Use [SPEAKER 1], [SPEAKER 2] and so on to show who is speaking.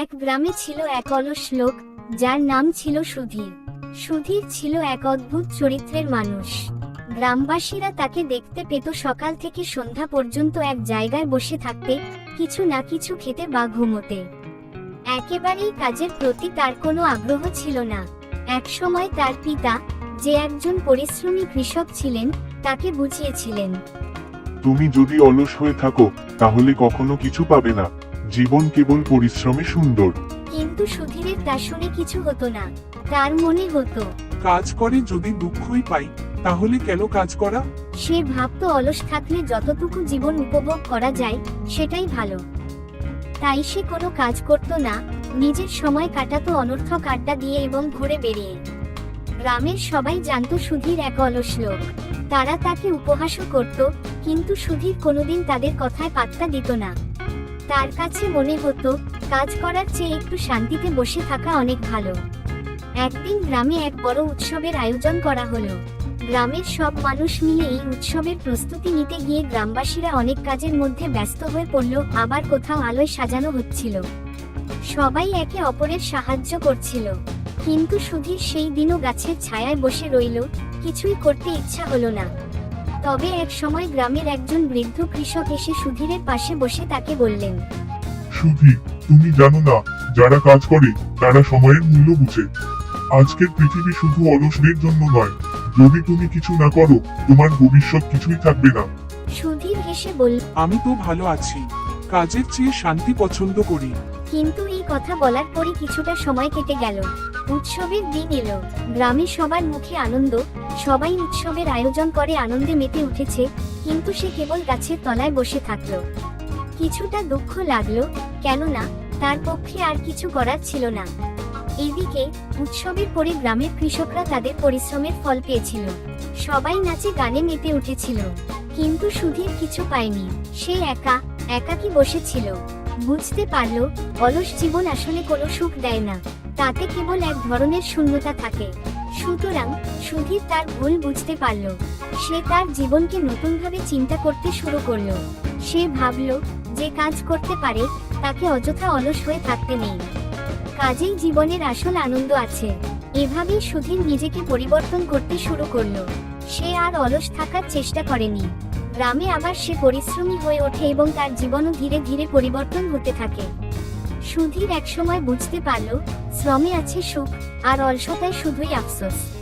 [SPEAKER 1] এক গ্রামে ছিল এক অলস লোক, যার নাম ছিল সুধীর। সুধীর ছিল এক অদ্ভুত চরিত্রের মানুষ। গ্রামবাসীরা তাকে দেখতে পেত সকাল থেকে সন্ধ্যা পর্যন্ত এক জায়গায় বসে থাকতে, কিছু না কিছু খেতে বা ঘুমোতে। একেবারেই কাজের প্রতি তার কোনো আগ্রহ ছিল না। একসময় তার পিতা, যে একজন পরিশ্রমী কৃষক ছিলেন, তাকে বুঝিয়েছিলেন।
[SPEAKER 2] তুমি যদি অলস হয়ে থাকো, তাহলে কখনো কিছু পাবে না। জীবন কেবল পরিশ্রমে সুন্দর।
[SPEAKER 1] কিন্তু সুধীরের তা শুনে কিছু হতো না তার মনে হতো।
[SPEAKER 3] কাজ করে যদি দুঃখই পাই তাহলে কেন কাজ করা?
[SPEAKER 1] সে ভাবতো অলস থাকলে যতটুকু জীবন উপভোগ করা যায় সেটাই ভালো। তাই সে কোনো কাজ করত না নিজের সময় কাটাতো অনর্থক আড্ডা দিয়ে এবং ঘুরে বেরিয়ে গ্রামের সবাই জানতো সুধীর এক অলস লোক। তারা তাকে উপহাসও করত কিন্তু সুধীর কোনোদিন তাদের কথায় পাত্তা দিত না। তার কাছে মনে হতো, কাজ করার চেয়ে একটু শান্তিতে বসে থাকা অনেক ভালো। একদিন গ্রামে এক বড় উৎসবের আয়োজন করা হলো। গ্রামের সব মানুষ মিলে এই উৎসবের প্রস্তুতি নিতে গিয়ে গ্রামবাসীরা অনেক কাজের মধ্যে ব্যস্ত হয়ে পড়ল, আবার কোথাও আলোয় সাজানো হচ্ছিল। সবাই একে অপরের সাহায্য করছিল। কিন্তু সুধীর সেই দিনও গাছের ছায়ায় বসে রইল, কিছুই করতে ইচ্ছা হলো না। তবে এক সময় গ্রামের একজন বৃদ্ধ কৃষক এসে সুধীরের পাশে বসে তাকে বললেন
[SPEAKER 2] সুধী তুমি জানো না যারা কাজ করে তারা সময়ের মূল্য বুঝে। আজকের পৃথিবী শুধু অলসদের জন্য নয় যদি তুমি কিছু না করো তোমার ভবিষ্যৎ কিছুই থাকবে না।
[SPEAKER 1] সুধীর হেসে বলল
[SPEAKER 3] আমি তো ভালো আছি কাজের চেয়ে শান্তি পছন্দ করি।
[SPEAKER 1] কিন্তু কথা বলার পরই কিছুটা সময় কেটে গেল। উৎসবের দিন এলো। গ্রামে সবার মুখে আনন্দ, সবাই উৎসবের আয়োজন করে আনন্দে মেতে উঠেছে, কিন্তু সে কেবল গাছের তলায় বসে থাকল। কিছুটা দুঃখ লাগল, কেননা তার পক্ষে আর কিছু করার ছিল না। এদিকে উৎসবের পরে গ্রামের কৃষকরা তাদের পরিশ্রমের ফল পেয়েছিল। সবাই নাচে গানে মেতে উঠেছিল, কিন্তু সুধীর কিছু পায়নি। সে একা, একাকি বসেছিল। বুঝতে পারল অলস জীবন আসলে কোনো সুখ দেয় না। তাতে কেবল এক ধরনের শূন্যতা থাকে। সুতরাং সুধীর তার ভুল বুঝতে পারল। সে তার জীবনকে নতুনভাবে চিন্তা করতে শুরু করল। সে ভাবল যে কাজ করতে পারে, তাকে অযথা অলস হয়ে থাকতে নেই। কাজেই জীবনের আসল আনন্দ আছে। এভাবেই সুধীর নিজেকে পরিবর্তন করতে শুরু করল। সে আর অলস থাকার চেষ্টা করেনি। গ্রামে আবার সে পরিশ্রমী হয়ে ওঠে এবং তার জীবনও ধীরে ধীরে পরিবর্তন হতে থাকে। সুধীর একসময় বুঝতে পারল, শ্রমে আছে সুখ, আর অলসতায় শুধুই আফসোস।